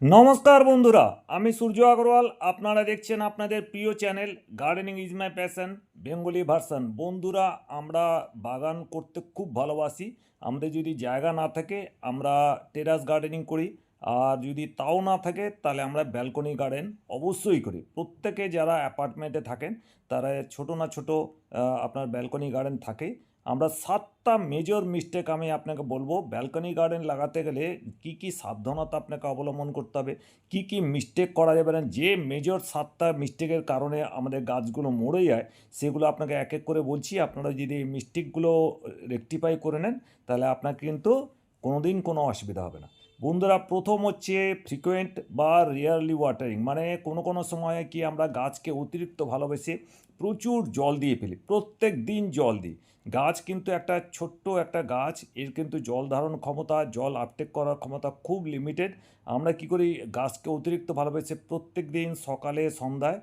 নমস্কার বন্ধুরা, আমি সূর্য আগরওয়াল। আপনারা দেখছেন আপনাদের প্রিয় channel gardening is my passion Bengali version বন্ধুরা, আমরা বাগান করতে খুব ভালোবাসি। আমাদের যদি জায়গা না থাকে, আমরা টেরাস গার্ডেনিং করি। আর যদি তাও না থাকে, তাহলে আমরা ব্যালকনি গার্ডেন অবশ্যই করি। প্রত্যেকে যারা অ্যাপার্টমেন্টে থাকেন, তারা ছোট না ছোট আপনার ব্যালকনি গার্ডেন থাকে আমরা সাতটা মেজর মিস্টেক আমি আপনাকে বলব। ব্যালকনি গার্ডেন লাগাতে গেলে কি কি সাবধানতা আপনাকে অবলম্বন করতে হবে, কি কি মিস্টেক করা যাবে না। যে মেজর সাতটা মিস্টেকের কারণে আমাদের গাছগুলো মরে যায়, সেগুলো আপনাকে এক এক করে বলছি। আপনারা যদি এই মিস্টেকগুলো রেকটিফাই করে নেন, তাহলে আপনার কিন্তু কোনো দিন কোনো অসুবিধা হবে না। বন্ধুরা, প্রথম হচ্ছে ফ্রিকোয়েন্ট বা রিয়ারলি ওয়াটারিং মানে কোনো কোনো সময় কি আমরা গাছকে অতিরিক্ত ভালোবেসে প্রচুর জল দিয়ে ফেলি, প্রত্যেক দিন জল দিই। গাছ কিন্তু একটা ছোট্ট একটা গাছ, এর কিন্তু জল ধারণ ক্ষমতা, জল আপটেক করার ক্ষমতা খুব লিমিটেড আমরা কি করি, গাছকে অতিরিক্ত ভালোবেসে প্রত্যেক দিন সকালে, সন্ধ্যায়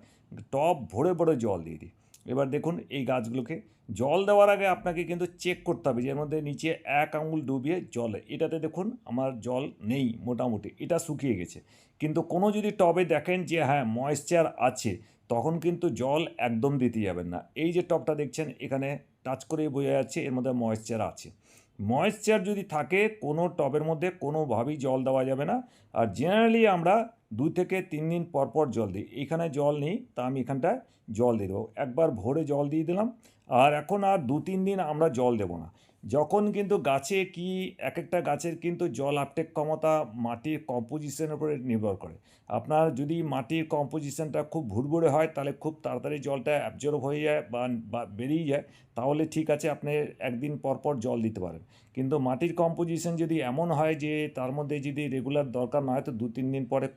টব ভরে ভরে জল দিয়ে দিই। এবার দেখুন, এই গাছগুলোকে জল দেওয়ার আগে আপনাকে কিন্তু চেক করতে হবে যে এর মধ্যে নিচে এক আঙুল ডুবিয়ে জলে, এটাতে দেখুন আমার জল নেই মোটামুটি, এটা শুকিয়ে গেছে। কিন্তু কোনো যদি টবে দেখেন যে হ্যাঁ ময়েশ্চার আছে তখন কিন্তু জল একদম দিতে যাবেন না। এই যে টবটা দেখছেন, এখানে টাচ করেই বোঝা যাচ্ছে এর মধ্যে ময়েশ্চার আছে। ময়েশ্চার যদি থাকে, কোনো টবের মধ্যে কোনোভাবেই জল দেওয়া যাবে না। আর জেনারেলি আমরা দুই থেকে তিন দিন পর পর জল দিই। এখানে জল নেই, তা আমি এখানটায় জল দিয়ে দেবো। একবার ভোরে জল দিয়ে দিলাম, আর এখন আর দু তিন দিন আমরা জল দেবো না। যখন কিন্তু গাছে কি এক একটা গাছের কিন্তু জল আপটেক ক্ষমতা মাটির কম্পোজিশনের উপরে নির্ভর করে। আপনার যদি মাটির কম্পোজিশনটা খুব ভুরভুরে হয়, তাহলে খুব তাড়াতাড়ি জলটা অ্যাবজর্ব হয়ে যায় বা বেরিয়ে যায়, তাহলে ঠিক আছে আপনি একদিন পর পর জল দিতে পারেন। কিন্তু মাটির কম্পোজিশন যদি এমন হয় যে, তার মধ্যে যদি রেগুলার দরকার না হয়, তো দু তিন দিন পরে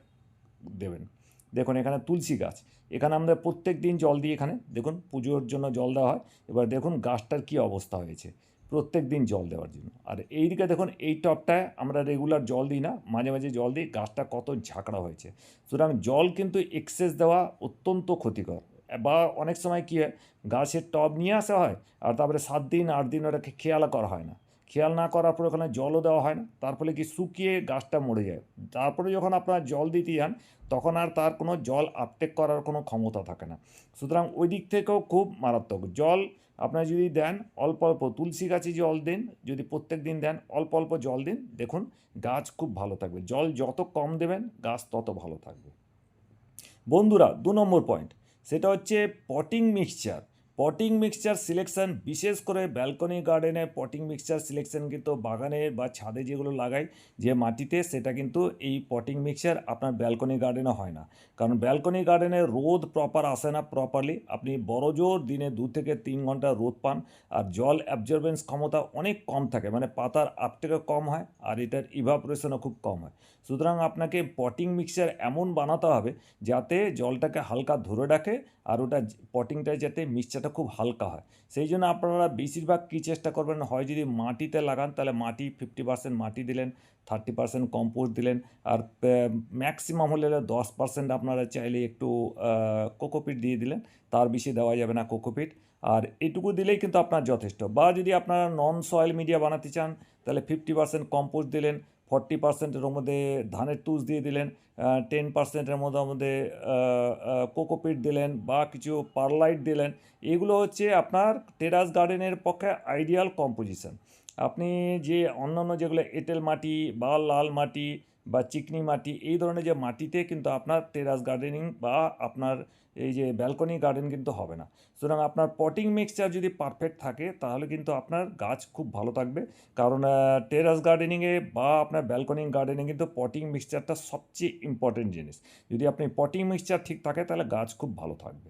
দেবেন। দেখুন, এখানে তুলসী গাছ। এখানে আমরা প্রত্যেক দিন জল দিই এখানে। দেখুন, পুজোর জন্য জল দেওয়া হয়। এবার দেখুন, গাছটার কী অবস্থা হয়েছে। প্রত্যেক দিন জল দেওয়ার জন্য। আর এইদিকে দেখুন, এই টবটায় আমরা রেগুলার জল দিই না, মাঝে মাঝে জল দিই, গাছটা কত ঝাঁকড়া হয়েছে। সুতরাং জল কিন্তু এক্সেস দেওয়া অত্যন্ত ক্ষতিকর। বা অনেক সময় কী হয়, গাছের টব নিয়ে আসা হয়, আর তারপরে সাত দিন, আট দিন ওটাকে খেয়াল করা হয় না। খেয়াল না করার পর ওখানে জলও দেওয়া হয় না, তার ফলে কি শুকিয়ে গাছটা মরে যায়। তারপরে যখন আপনার জল দিতে যান, তখন আর তার কোনো জল আপটেক করার কোনো ক্ষমতা থাকে না। সুতরাং ওই দিক থেকেও খুব মারাত্মক। জল আপনারা যদি দেন অল্প অল্প, তুলসী গাছে জল দিন, যদি প্রত্যেক দিন দেন অল্প অল্প জল দিন, দেখুন গাছ খুব ভালো থাকবে। জল যত কম দেবেন, গাছ তত ভালো থাকবে। বন্ধুরা, দু নম্বর পয়েন্ট সেটা হচ্ছে potting mixture potting mixture selection বিশেষ করে ব্যালকনি গার্ডেনে পটিং মিক্সচার সিলেকশন কিন্তু বাগানে বা ছাদে যেগুলো লাগাই যে মাটিতে, সেটা কিন্তু এই পটিং মিক্সচার আপনার ব্যালকনি গার্ডেনে হয় না। কারণ ব্যালকনি গার্ডেনে রোদ প্রপার আসে না প্রপারলি আপনি বড় জোর দিনে দু থেকে তিন ঘণ্টা রোদ পান আর জল অ্যাবজর্বেন্স ক্ষমতা অনেক কম থাকে মানে পাতার আপটেকও কম হয় আর এটার ইভাপোরেশনও খুব কম হয়। সুতরাং আপনাকে পটিং মিক্সচার এমন বানাতে হবে যাতে জলটাকে হালকা ধরে রাখে আর ওটা পটিংটা যাতে মিক্সচারটা খুব হালকা হয়। সেই জন্য আপনারা বেশিরভাগ কী চেষ্টা করবেন, হয় যদি মাটিতে লাগান, তাহলে মাটি ফিফটি পার্সেন্ট মাটি দিলেন থার্টি পার্সেন্ট কম্পোস্ট দিলেন, আর ম্যাক্সিমাম হলে দশ পার্সেন্ট আপনারা চাইলে একটু কোকোপিট দিয়ে দিলেন, তার বেশি দেওয়া যাবে না কোকোপিট আর এটুকু দিলেই কিন্তু আপনার যথেষ্ট। বা যদি আপনারা নন সয়েল মিডিয়া বানাতে চান তাহলে ফিফটি পার্সেন্ট কম্পোস্ট দিলেন ফর্টি পার্সেন্টের মধ্যে ধানের তুষ দিয়ে দিলেন টেন পার্সেন্টের মধ্যে মধ্যে কোকোপিট দিলেন বা কিছু পারলাইট দিলেন, এগুলো হচ্ছে আপনার টেরাস গার্ডেনের পক্ষে আইডিয়াল কম্পোজিশন আপনি যে অন্যান্য যেগুলো এঁটেল মাটি বা লাল মাটি বা চিকনি মাটি, এই ধরনের যে মাটিতে কিন্তু আপনার টেরাস গার্ডেনিং বা আপনার এই যে ব্যালকনি গার্ডেন কিন্তু হবে না। সুতরাং আপনার পটিং মিক্সচার যদি পারফেক্ট থাকে, তাহলে কিন্তু আপনার গাছ খুব ভালো থাকবে। কারণ টেরাস গার্ডেনিংয়ে বা আপনার ব্যালকনি গার্ডেনে কিন্তু পটিং মিক্সচারটা সবচেয়ে ইম্পর্টেন্ট জিনিস। যদি আপনি পটিং মিক্সচার ঠিক থাকে, তাহলে গাছ খুব ভালো থাকবে।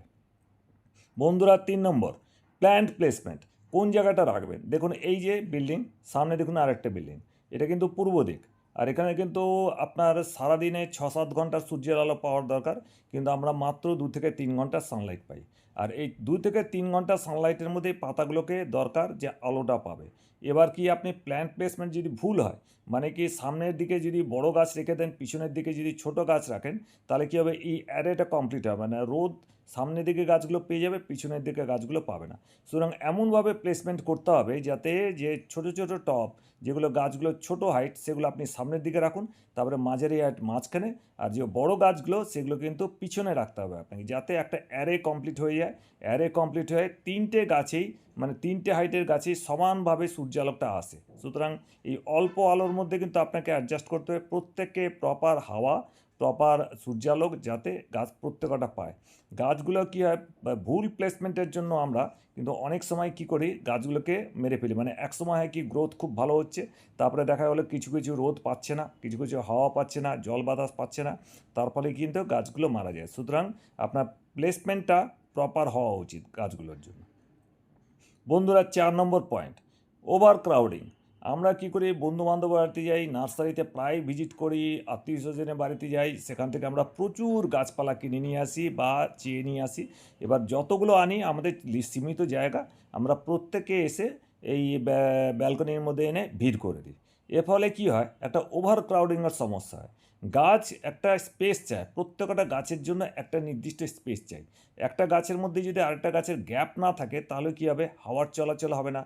বন্ধুরা, তিন নম্বর প্ল্যান্ট প্লেসমেন্ট কোন জায়গাটা রাখবেন? দেখুন, এই যে বিল্ডিং সামনে দেখুন আরেকটা বিল্ডিং এটা কিন্তু পূর্ব দিক। আর এখানে কিন্তু আপনার সারাদিনে ছ সাত ঘণ্টা সূর্যের আলো পাওয়ার দরকার, কিন্তু আমরা মাত্র দু থেকে তিন ঘণ্টা সানলাইট পাই। আর এই দু থেকে তিন ঘণ্টা সানলাইটের মধ্যে পাতাগুলোকে দরকার যে আলোটা পাবে। এবার কি আপনি প্ল্যান্ট প্লেসমেন্ট যদি ভুল হয় মানে কি সামনের দিকে যদি বড় গাছ রেখে দেন, পিছনের দিকে যদি ছোট গাছ রাখেন, তাহলে কী হবে? এই অ্যারেটা কমপ্লিট হবে। মানে রোদ সামনের দিকে গাছগুলো পেয়ে যাবে, পিছনের দিকে গাছগুলো পাবে না। সুতরাং এমনভাবে প্লেসমেন্ট করতে হবে যাতে যে ছোট ছোট টপ যেগুলো গাছগুলো ছোট হাইট সেগুলো আপনি সামনের দিকে রাখুন, তারপরে মাঝারি হাইট মাঝখানে, আর যে বড় গাছগুলো সেগুলো কিন্তু পিছনে রাখতে হবে আপনাকে, যাতে একটা অ্যারে কমপ্লিট হয়ে যায়। অ্যারে কমপ্লিট হয়ে তিনটে গাছেই মানে তিনটে হাইটের গাছেই সমানভাবে সূর্যালোকটা আসে। সুতরাং এই অল্প আলোর মধ্যে কিন্তু আপনাকে অ্যাডজাস্ট করতে হবে। প্রত্যেককে প্রপার হাওয়া প্রপার সূর্যালোক যাতে গাছ প্রত্যেকটা পায়। গাছগুলো কী হয় ভুল প্লেসমেন্টের জন্য আমরা কিন্তু অনেক সময় কি করি, গাছগুলোকে মেরে ফেলি। মানে এক সময় হয় কি গ্রোথ খুব ভালো হচ্ছে, তারপরে দেখা গেলো কিছু কিছু রোদ পাচ্ছে না, কিছু কিছু হাওয়া পাচ্ছে না, জল বাতাস পাচ্ছে না, তার ফলে কিন্তু গাছগুলো মারা যায়। সুতরাং আপনার প্লেসমেন্টটা প্রপার হওয়া উচিত গাছগুলোর জন্য। বন্ধুরা, চার নম্বর পয়েন্ট ওভার ক্রাউডিং আমরা কি করি বন্ধু বান্ধব বাড়িতে যাই, নার্সারিতে প্রায় ভিজিট করি, আত্মীয় স্বজনের বাড়িতে যাই, সেখান থেকে আমরা প্রচুর গাছপালা কিনে নিয়ে আসি বা চেয়ে নিয়ে আসি। এবার যতগুলো আনি, আমাদের সীমিত জায়গা, আমরা প্রত্যেকে এসে এই ব্যা- ব্যালকনির মধ্যে এনে ভিড় করে দিই। এর ফলে কী হয়, একটা ওভার ক্রাউডিংয়ের সমস্যা হয়। গাছ একটা স্পেস চায়। প্রত্যেকটা গাছের জন্য একটা নির্দিষ্ট স্পেস চাই। একটা গাছের মধ্যে যদি আরেকটা গাছের গ্যাপ না থাকে, তাহলে কী হবে? হাওয়ার চলাচল হবে না।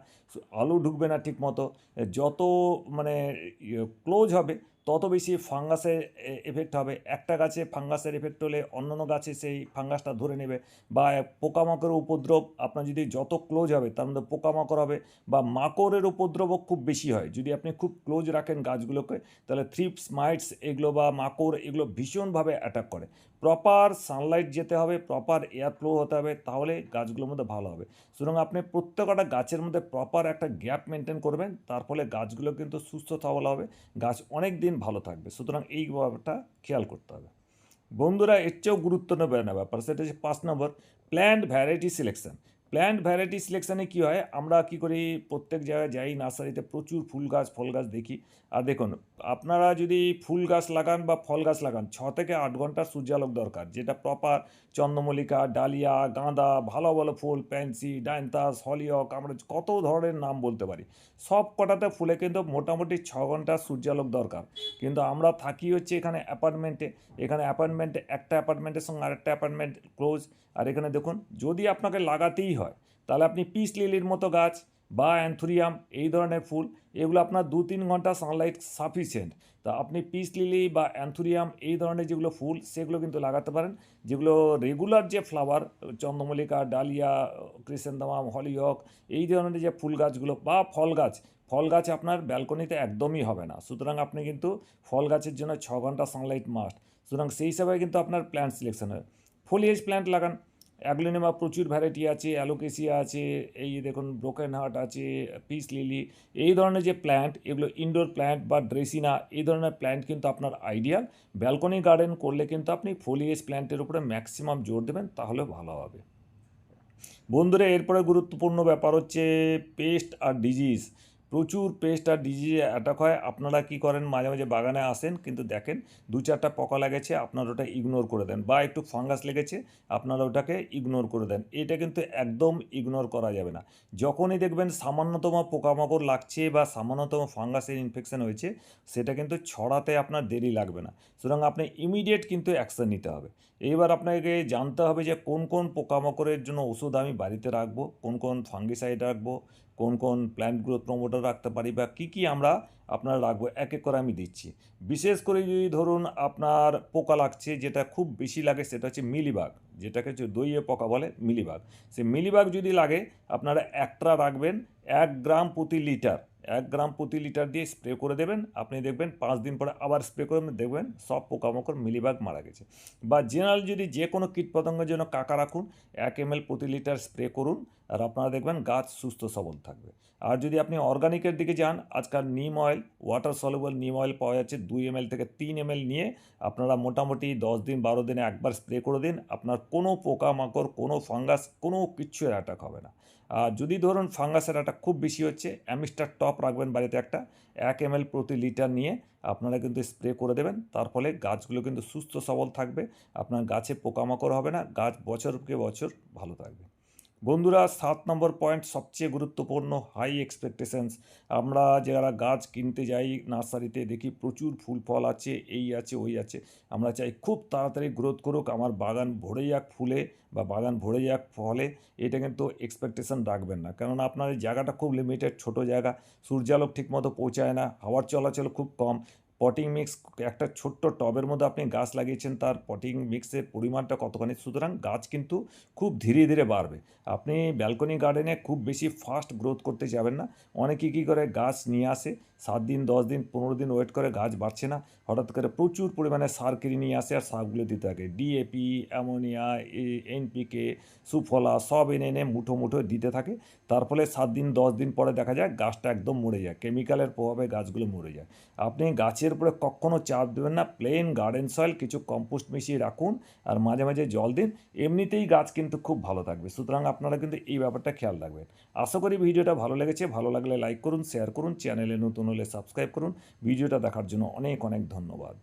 আলো ঢুকবে না ঠিক মতো যত মানে ক্লোজ হবে তত বেশি ফাঙ্গাসের এফেক্ট হবে। একটা গাছে ফাঙ্গাসের এফেক্ট হলে অন্য অন্য গাছে সেই ফাঙ্গাসটা ধরে নেবে। বা পোকামাকড়ের উপদ্রব আপনার যদি যত ক্লোজ হবে, তার মধ্যে পোকামাকড় হবে বা মাকড়ের উপদ্রবও খুব বেশি হয়। যদি আপনি খুব ক্লোজ রাখেন গাছগুলোকে, তাহলে থ্রিপস মাইটস এগুলো বা মাকড় এগুলো ভীষণভাবে অ্যাটাক করে। প্রপার সানলাইট যেতে হবে প্রপার এয়ার ফ্লো হতে হবে, তাহলে গাছগুলোর মধ্যে ভালো হবে। সুতরাং আপনি প্রত্যেকটা গাছের মধ্যে প্রপার একটা গ্যাপ মেনটেন করবেন, তার ফলে গাছগুলো কিন্তু সুস্থ সবল হবে, গাছ অনেক দিন ভালো থাকবে। সুতরাং এই ব্যাপারটা খেয়াল করতে হবে। বন্ধুরা, এর চেয়েও গুরুত্বপূর্ণ ব্যাপার সেটা হচ্ছে পাঁচ নম্বর plant variety selection plant variety সিলেকশানে কী হয়? আমরা কী করি? প্রত্যেক জায়গায় যাই, নার্সারিতে প্রচুর ফুল গাছ, ফল গাছ দেখি। আর দেখুন আপনারা যদি ফুল গাছ লাগান বা ফল গাছ লাগান, ছ থেকে আট ঘণ্টার সূর্যালোক দরকার। যেটা প্রপার চন্দ্রমল্লিকা, ডালিয়া, গাঁদা, ভালো ভালো ফুল প্যান্সি ডাইনতাস হলিয়ক আমরা কত ধরনের নাম বলতে পারি। সব কটাতে ফুলে কিন্তু মোটামুটি ছ ঘণ্টার সূর্যালোক দরকার। কিন্তু আমরা থাকি হচ্ছে এখানে অ্যাপার্টমেন্টে। এখানে অ্যাপার্টমেন্টে একটা অ্যাপার্টমেন্টের সঙ্গে আরেকটা অ্যাপার্টমেন্ট ক্লোজ। আর এখানে দেখুন, যদি আপনাকে লাগাতেই হয়, তাহলে আপনি পিস লিলির মতো গাছ বা অ্যান্থুরিয়াম, এই ধরনের ফুল, এগুলো আপনার দু তিন ঘণ্টা সানলাইট সাফিসিয়েন্ট তা আপনি পিস লিলি বা অ্যান্থুরিয়াম, এই ধরনের যেগুলো ফুল, সেগুলো কিন্তু লাগাতে পারেন। যেগুলো রেগুলার যে ফ্লাওয়ার চন্দ্রমল্লিকা, ডালিয়া, ক্রিসেন্দামাম হলিহক এই ধরনের যে ফুল গাছগুলো বা ফল গাছ ফল গাছ আপনার ব্যালকনিতে একদমই হবে না। সুতরাং আপনি কিন্তু ফল গাছের জন্য ছ ঘণ্টা সানলাইট মাস্ট সুতরাং সেই হিসাবে কিন্তু আপনার প্ল্যান্ট সিলেকশন হয়। ফলিয়েজ প্ল্যান্ট লাগান। অ্যাগ্লোনিমা প্রচুর ভ্যারাইটি আছে অ্যালোকেসিয়া আছে, এই দেখুন ব্রোকেন হার্ট আছে পিস লিলি এই ধরনের যে প্ল্যান্ট এগুলো ইনডোর প্ল্যান্ট বা ড্রেসিনা এই ধরনের প্ল্যান্ট কিন্তু আপনার আইডিয়াল ব্যালকনি গার্ডেন করলে কিন্তু আপনি ফলিয়েজ প্ল্যান্টের উপরে ম্যাক্সিমাম জোর দেবেন, তাহলে ভালো হবে। বন্ধুরা, এরপরে গুরুত্বপূর্ণ ব্যাপার হচ্ছে পেস্ট আর ডিজিজ প্রচুর পেস্ট আর ডিজিজ অ্যাটাক হয়। আপনারা কি করেন, মাঝে মাঝে বাগানে আসেন, কিন্তু দেখেন দু চারটা পোকা লেগেছে, আপনারা ওটা ইগনোর করে দেন বা একটু ফাঙ্গাস লেগেছে, আপনারা ওটাকে ইগনোর করে দেন। এটা কিন্তু একদম ইগনোর করা যাবে না। যখনই দেখবেন সামান্যতম পোকামাকড় লাগছে বা সামান্যতম ফাঙ্গাসের ইনফেকশন হয়েছে, সেটা কিন্তু ছড়াতে আপনার দেরি লাগবে না। সুতরাং আপনি ইমিডিয়েট কিন্তু অ্যাকশন নিতে হবে। এইবার আপনাকে জানতে হবে যে কোন কোন পোকামাকড়ের জন্য ওষুধ আমি বাড়িতে রাখব, কোন কোন ফাঙ্গিসাইড রাখব কোন কোন প্ল্যান্ট গ্রোথ প্রমোটার রাখতে পারি বা কী কী আমরা আপনার রাখব, এক এক করে আমি দিচ্ছি। বিশেষ করে যদি ধরুন আপনার পোকা লাগছে, যেটা খুব বেশি লাগে সেটা হচ্ছে মিলিবাগ, যেটাকে হচ্ছে দইয়ে পোকা বলে মিলিবাগ। সে মিলিবাগ যদি লাগে, আপনারা একটা রাখবেন, এক গ্রাম প্রতি লিটার। এক গ্রাম প্রতি লিটার দিয়ে স্প্রে করে দেবেন। আপনি দেখবেন পাঁচ দিন পরে আবার স্প্রে করে দেখবেন সব পোকামাকড় মিলিবাগ মারা গেছে। বা জেনারেল যদি যে কোনো কীটপতঙ্গের জন্য কাকা রাখুন, এক এম প্রতি লিটার স্প্রে করুন আর আপনারা দেখবেন গাছ সুস্থ সবল থাকবে। আর যদি আপনি অর্গানিকের দিকে যান, আজকাল neem oil water soluble neem oil পাওয়া যাচ্ছে দুই এম থেকে তিন এম নিয়ে। আপনারা মোটামুটি দশ দিন বারো দিনে একবার স্প্রে করে দিন। আপনার কোনো পোকামাকড়, কোনো ফাঙ্গাস, কোনো কিচ্ছু অ্যাটাক হবে না। যদি ধরুন ফাঙ্গাসের একটা খুব বেশি হচ্ছে, অ্যামিস্টার টপ রাখবেন বাড়িতে একটা, এক এম প্রতি লিটার নিয়ে আপনারা কিন্তু স্প্রে করে দেবেন। তার ফলে গাছগুলো কিন্তু সুস্থ সবল থাকবে, আপনার গাছে পোকামাকড় হবে না, গাছ বছরকে বছর ভালো থাকবে। বন্ধুরা, সাত নম্বর পয়েন্ট সবচেয়ে গুরুত্বপূর্ণ হাই এক্সপেকটেশনস আমরা যারা গাছ কিনতে যাই নার্সারিতে, দেখি প্রচুর ফুল ফল আছে, এই আছে, ওই আছে। আমরা চাই খুব তাড়াতাড়ি গ্রোথ করুক, আমার বাগান ভরে যাক ফুলে বা বাগান ভরে যাক ফলে, এটা কিন্তু এক্সপেকটেশন রাখবেন না। কেননা আপনার জায়গাটা খুব লিমিটেড ছোট জায়গা, সূর্যালোক ঠিকমতো পৌঁছায় না, হাওয়ার চলাচল খুব কম। পটিং মিক্স একটা ছোট্ট টবের মধ্যে আপনি গাছ লাগিয়েছেন, তার পটিং মিক্সের পরিমাণটা কতখানি? সুতরাং গাছ কিন্তু খুব ধীরে ধীরে বাড়বে। আপনি ব্যালকনি গার্ডেনে খুব বেশি ফাস্ট গ্রোথ করতে যাবেন না। অনেকে কী করে, গাছ নিয়ে আসে, সাত দিন, দশ দিন, পনেরো দিন ওয়েট করে গাছ বাড়ছে না। হঠাৎ করে প্রচুর পরিমাণে সার কিনে নিয়ে আসে আর সারগুলো দিতে থাকে। ডিএপি অ্যামোনিয়া এনপিকে সুফলা সব এনে এনে মুঠো মুঠো দিতে থাকে। তার ফলে সাত দিন, দশ দিন পরে দেখা যায় গাছটা একদম মরে যায়। কেমিক্যালের প্রভাবে গাছগুলো মরে যায়। আপনি গাছের উপরে কখনও চাপ দেবেন না। প্লেন গার্ডেন সয়েল কিছু কম্পোস্ট মিশিয়ে রাখুন আর মাঝে মাঝে জল দিন। এমনিতেই গাছ কিন্তু খুব ভালো থাকবে। সুতরাং আপনারা কিন্তু এই ব্যাপারটা খেয়াল রাখবেন। আশা করি ভিডিওটা ভালো লেগেছে। ভালো লাগলে লাইক করুন শেয়ার করুন চ্যানেলে নতুন হলে সাবস্ক্রাইব করুন। ভিডিওটা দেখার জন্য অনেক অনেক ধন্যবাদ।